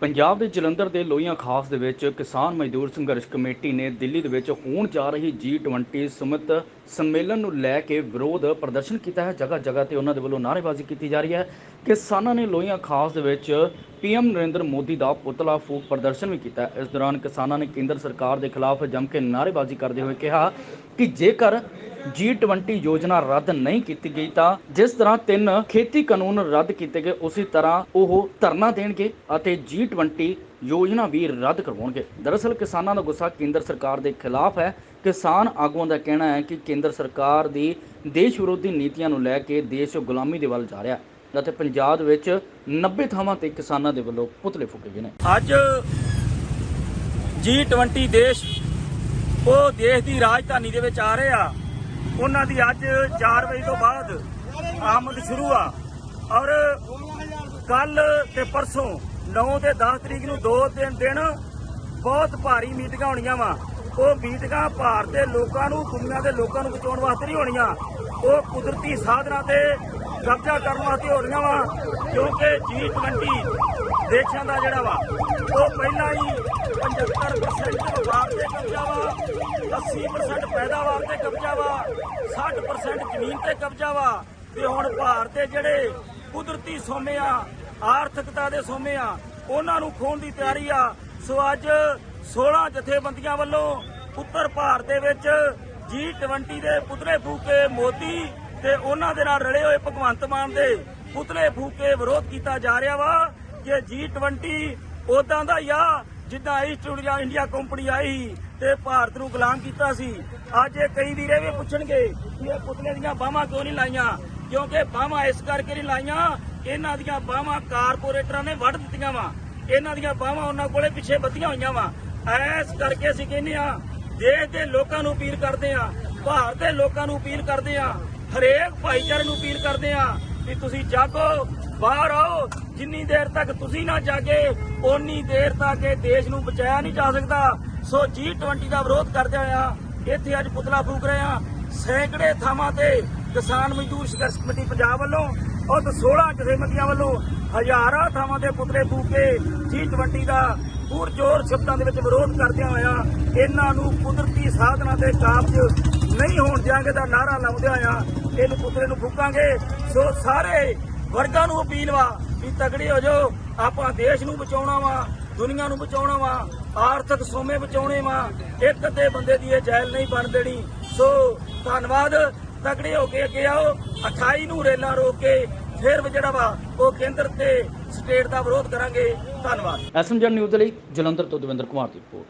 ਪੰਜਾਬ ਦੇ ਜਲੰਧਰ ਦੇ ਲੋਹੀਆਂ ਖਾਸ ਦੇ ਵਿੱਚ ਕਿਸਾਨ ਮਜ਼ਦੂਰ ਸੰਘਰਸ਼ ਕਮੇਟੀ ਨੇ ਦਿੱਲੀ ਦੇ ਵਿੱਚ ਹੋਣ ਜਾ ਰਹੀ G20 ਸੁਮਿਤ ਸੰਮੇਲਨ ਨੂੰ ਲੈ ਕੇ ਵਿਰੋਧ ਪ੍ਰਦਰਸ਼ਨ ਕੀਤਾ ਹੈ। ਜਗ੍ਹਾ ਜਗ੍ਹਾ ਤੇ ਉਹਨਾਂ ਦੇ ਵੱਲੋਂ ਨਾਅਰੇਬਾਜ਼ੀ ਕੀਤੀ ਜਾ ਰਹੀ ਹੈ। ਕਿਸਾਨਾਂ ਨੇ ਲੋਹੀਆਂ ਖਾਸ ਦੇ ਵਿੱਚ ਪੀਐਮ ਨਰਿੰਦਰ ਮੋਦੀ ਦਾ ਪੁਤਲਾ ਫੂਕ ਪ੍ਰਦਰਸ਼ਨ ਵੀ ਕੀਤਾ ਇਸ ਦੌਰਾਨ ਕਿਸਾਨਾਂ ਨੇ ਕੇਂਦਰ ਸਰਕਾਰ ਦੇ ਖਿਲਾਫ ਜੰਮ ਕੇ ਨਾਅਰੇਬਾਜ਼ੀ ਕਰਦੇ ਹੋਏ ਕਿਹਾ ਕਿ ਜੇਕਰ G20 ਯੋਜਨਾ ਰੱਦ ਨਹੀਂ ਕੀਤੀ ਗਈ ਤਾਂ ਜਿਸ ਤਰ੍ਹਾਂ ਤਿੰਨ ਖੇਤੀ ਕਾਨੂੰਨ ਰੱਦ ਕੀਤੇ ਗਏ, ਉਸੇ ਤਰ੍ਹਾਂ ਉਹ ਧਰਨਾ ਦੇਣਗੇ ਅਤੇ G20 ਯੋਜਨਾ ਵੀ ਰੱਦ ਕਰਵਾਉਣਗੇ। ਦਰਅਸਲ ਕਿਸਾਨਾਂ ਦਾ ਗੁੱਸਾ ਕੇਂਦਰ ਸਰਕਾਰ ਦੇ ਖਿਲਾਫ ਹੈ। ਕਿਸਾਨ ਆਗੂਆਂ ਦਾ ਕਹਿਣਾ ਹੈ ਕਿ ਕੇਂਦਰ ਸਰਕਾਰ ਦੀ ਦੇਸ਼ ਵਿਰੋਧੀ ਨੀਤੀਆਂ ਨੂੰ ਲੈ ਕੇ ਦੇਸ਼ ਗੁਲਾਮੀ ਦੇ ਵੱਲ ਜਾ ਰਿਹਾ ਹੈ ਅਤੇ ਪੰਜਾਬ ਵਿੱਚ 90 ਥਾਵਾਂ ਤੇ ਕਿਸਾਨਾਂ ਦੇ ਵੱਲੋਂ ਪੁਤਲੇ ਫੂਕੇ ਗਏ ਨੇ। ਅੱਜ G20 ਦੇਸ਼, ਉਹ ਦੇਸ਼ ਦੀ ਰਾਜਧਾਨੀ ਦੇ ਵਿੱਚ ਆ ਰਹੇ ਆ। ਉਹਨਾਂ ਦੀ ਅੱਜ 4 ਵਜੇ ਤੋਂ ਬਾਅਦ ਆਮਦ ਸ਼ੁਰੂ ਆ। ਔਰ ਕੱਲ ਤੇ ਪਰਸੋਂ 9 ਤੇ 10 ਤਰੀਕ ਨੂੰ ਦੋ ਤਿੰਨ ਦਿਨ ਬਹੁਤ ਭਾਰੀ ਮੀਟਿੰਗਾਂ ਹੋਣੀਆਂ ਵਾ। ਉਹ ਮੀਟਿੰਗਾਂ ਭਾਰਤ ਦੇ ਲੋਕਾਂ ਨੂੰ, ਦੁਨੀਆ ਦੇ ਲੋਕਾਂ ਨੂੰ ਬਚਾਉਣ ਵਾਸਤੇ ਨਹੀਂ ਹੋਣੀਆਂ। ਉਹ ਕੁਦਰਤੀ ਸਾਧਨਾਂ ਤੇ ਕਬਜ਼ਾ ਕਰਨ ਵਾਸਤੇ ਹੋਣੀਆਂ ਵਾ, ਕਿਉਂਕਿ G20 ਦੇਸ਼ਾਂ ਦਾ ਜਿਹੜਾ ਵਾ, ਉਹ ਪਹਿਲਾਂ ਹੀ 75% ਵਪਾਰ ਤੇ ਕਬਜ਼ਾ ਵਾ 80% ਪੈਦਾਵਾਰ ਤੇ ਕਬਜ਼ਾ ਵਾ 60% ਜ਼ਮੀਨ ਤੇ ਕਬਜ਼ਾ ਵਾ। ਤੇ ਹੁਣ ਭਾਰਤ ਦੇ ਜਿਹੜੇ ਕੁਦਰਤੀ ਸੋਮੇ ਆ ਆਰਥਿਕਤਾ ਦੇ ਸੋਮੇ ਆ, ਉਹਨਾਂ ਨੂੰ ਖੋਣ ਦੀ ਤਿਆਰੀ ਆ। ਸੋ ਅੱਜ 16 ਜਥੇਬੰਦੀਆਂ ਵੱਲੋਂ ਉੱਤਰ ਭਾਰਤ ਦੇ ਵਿੱਚ G20 ਦੇ ਪੁਤਲੇ ਫੂਕੇ ਮੋਦੀ ਤੇ ਉਹਨਾਂ ਦੇ ਨਾਲ ਰਲੇ ਹੋਏ ਭਗਵੰਤ ਮਾਨ ਦੇ ਪੁਤਲੇ ਫੂਕੇ ਵਿਰੋਧ ਕੀਤਾ ਜਾ ਰਿਹਾ ਵਾ ਕਿ G20 ਉਦਾਂ ਦਾ ਹੀ ਆ, ਜਿੱਦਾਂ ਈਸਟ ਇੰਡੀਆ ਕੰਪਨੀ ਆਈ ਸੀ ਤੇ ਭਾਰਤ ਨੂੰ ਗੁਲਾਮ ਕੀਤਾ ਸੀ। ਅੱਜ ਇਹ ਕਈ ਵੀਰੇ ਵੀ ਪੁੱਛਣਗੇ ਕਿ ਇਹ ਪੁਤਲੇ ਦੀਆਂ ਬਾਹਾਂ ਕਿਉਂ ਨਹੀਂ ਲਾਈਆਂ? ਕਿਉਂਕਿ ਬਾਹਾਂ ਇਸ ਕਰਕੇ ਨਹੀਂ ਲਾਈਆਂ ਇਹਨਾਂ ਦੀਆਂ ਬਾਹਾਂ ਕਾਰਪੋਰੇਟਰਾਂ ਨੇ ਵੱਢ ਦਿੱਤੀਆਂ ਵਾ। ਇਹਨਾਂ ਦੀਆਂ ਬਾਹਾਂ ਉਹਨਾਂ ਕੋਲੇ ਪਿੱਛੇ ਬੱਧੀਆਂ ਹੋਈਆਂ ਵਾ। ਐਸ ਕਰਕੇ ਅਸੀਂ ਕਹਿੰਦੇ ਆ ਦੇਸ਼ ਦੇ ਲੋਕਾਂ ਨੂੰ ਅਪੀਲ ਕਰਦੇ ਆ ਭਾਰਤ ਦੇ ਲੋਕਾਂ ਨੂੰ ਅਪੀਲ ਕਰਦੇ ਆ ਹਰੇਕ ਭਾਈਚਾਰੇ ਨੂੰ ਅਪੀਲ ਕਰਦੇ ਆ ਵੀ ਤੁਸੀਂ ਜਾਗੋ, ਬਾਹਰ ਆਓ। ਜਿੰਨੀ ਦੇਰ ਤੱਕ ਤੁਸੀਂ ਨਾ ਜਾਗੇ, ਓਨੀ ਦੇਰ ਤੱਕ ਇਹ ਦੇਸ਼ ਨੂੰ ਬਚਾਇਆ ਨਹੀਂ ਜਾ ਸਕਦਾ। ਸੋ G20 ਦਾ ਵਿਰੋਧ ਕਰਦੇ ਆ ਇੱਥੇ ਅੱਜ ਪੁਤਲਾ ਫੂਕ ਰਹੇ ਆ ਸੈਂਕੜੇ ਥਾਵਾਂ ਤੇ ਕਿਸਾਨ ਮਜ਼ਦੂਰ ਸੰਘਰਸ਼ ਕਮੇਟੀ ਪੰਜਾਬ ਵੱਲੋਂ ਔਰ 16 ਜਥੇਬੰਦੀਆਂ ਵੱਲੋਂ ਹਜ਼ਾਰਾਂ ਥਾਵਾਂ ਤੇ ਪੁਤਲੇ ਫੂਕ ਕੇ G20 ਦਾ ਪੁਰਜੋਰ ਸ਼ਬਦਾਂ ਦੇ ਵਿੱਚ ਵਿਰੋਧ ਕਰਦਿਆਂ ਹੋਇਆ ਇਹਨਾਂ ਨੂੰ ਕੁਦਰਤੀ ਸਾਧਨਾਂ ਦੇ ਕਾਬਜ ਨਹੀਂ ਹੋਣ ਦਿਆਂਗੇ ਦਾ ਨਾਰਾ ਲਾਉਂਦੇ ਹੋਇਆ ਇਹਨੂੰ ਪੁਤਲੇ ਨੂੰ ਫੂਕਾਂਗੇ। ਸੋ ਸਾਰੇ ਵਰਗਾਂ ਨੂੰ ਅਪੀਲ ਵਾ ਵੀ ਤਗੜੇ ਹੋ ਜਾਓ, ਆਪਾਂ ਦੇਸ਼ ਨੂੰ ਬਚਾਉਣਾ ਵਾ, ਦੁਨੀਆ ਨੂੰ ਬਚਾਉਣਾ ਵਾ, ਆਰਥਿਕ ਸੋਮੇ ਬਚਾਉਣੇ ਵਾ, ਇੱਕ ਤੇ ਬੰਦੇ ਦੀ ਇਹ ਜੈਲ ਨਹੀਂ ਬਣ ਦੇਣੀ। ਸੋ ਧੰਨਵਾਦ। ਤਗੜੇ ਹੋ ਕੇ ਅੱਗੇ ਆਓ। 28 ਨੂੰ ਰੇਲਾਂ ਰੋਕ ਕੇ ਫਿਰ ਵੀ ਜਿਹੜਾ ਵਾ। ਉਹ ਕੇਂਦਰ ਤੇ ਸਟੇਟ ਦਾ ਵਿਰੋਧ ਕਰਾਂਗੇ। ਧੰਨਵਾਦ। ਐਸਐਮਜੀ ਨਿਊਜ਼ ਦੇ ਲਈ ਜਲੰਧਰ ਤੋਂ ਦਵਿੰਦਰ ਕੁਮਾਰ ਦੀ ਰਿਪੋਰਟ।